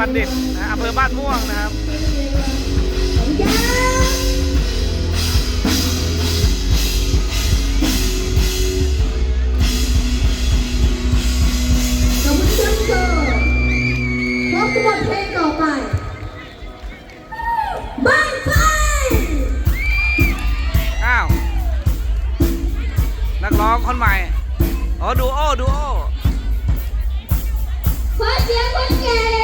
บัณฑิตนะอำเภอบ้านม่วงนะครับพบบทเพลงต่อไปบ้ไฟอ้าว นักร้องคนใหม่ อ๋อ ดูโอ้ดูโอ้ขอเสียงคนแก่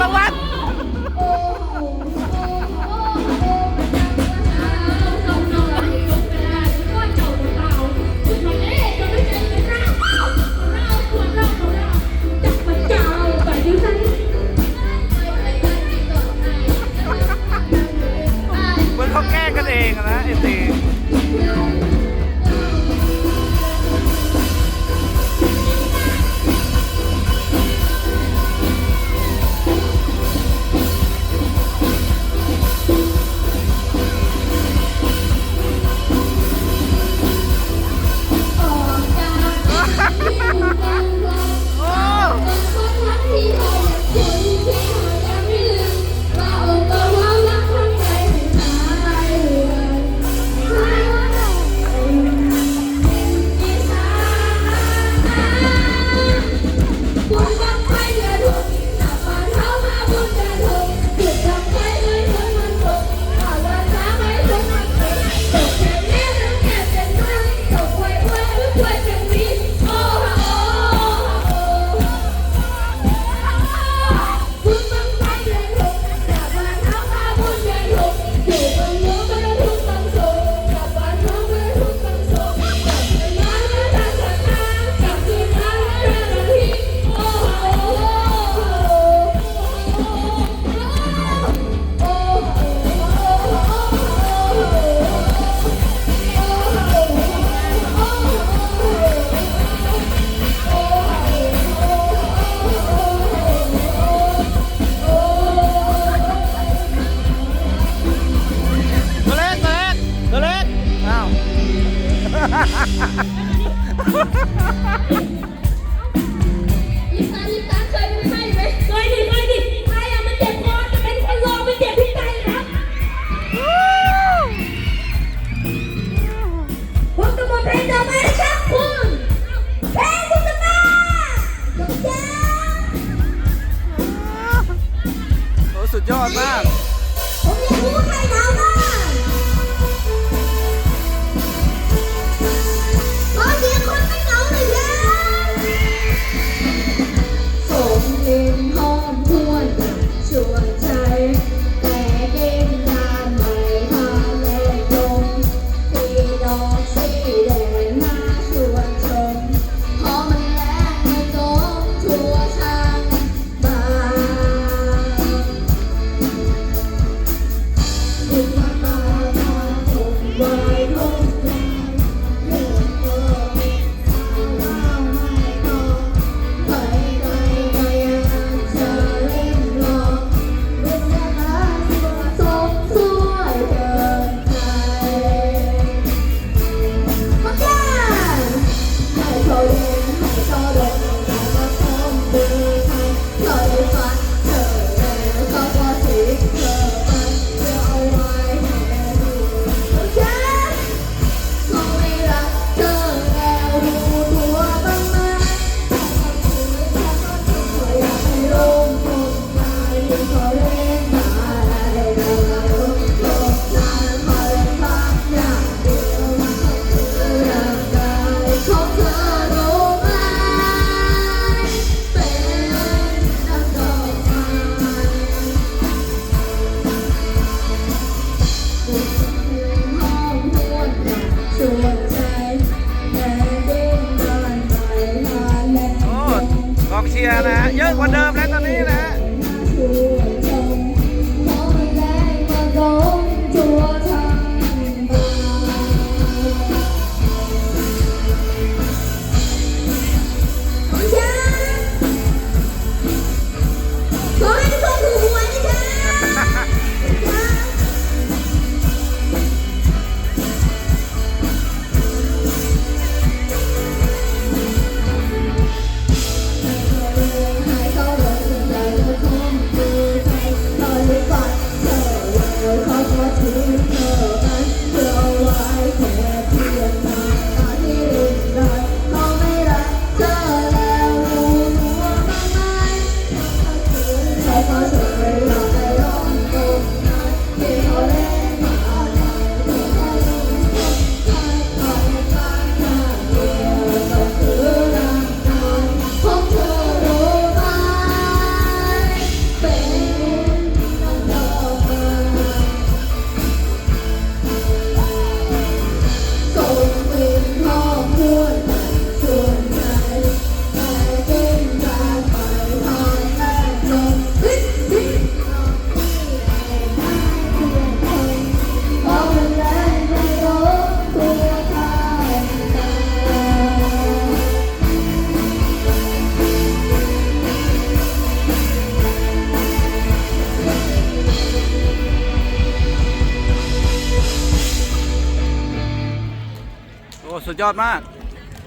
Follow up. ลิตาลิปตาเคยเป็นไข้ไหมเคยดิเคยดิไข้อะมัเจ็บคอจะเป็นคนรอมัเจ็บที่ใจนะผมจะหมเพลงต่ไปนะครัคุณเพลงคุณจะมาจบจ้สุดยอดมาก ยอดมาก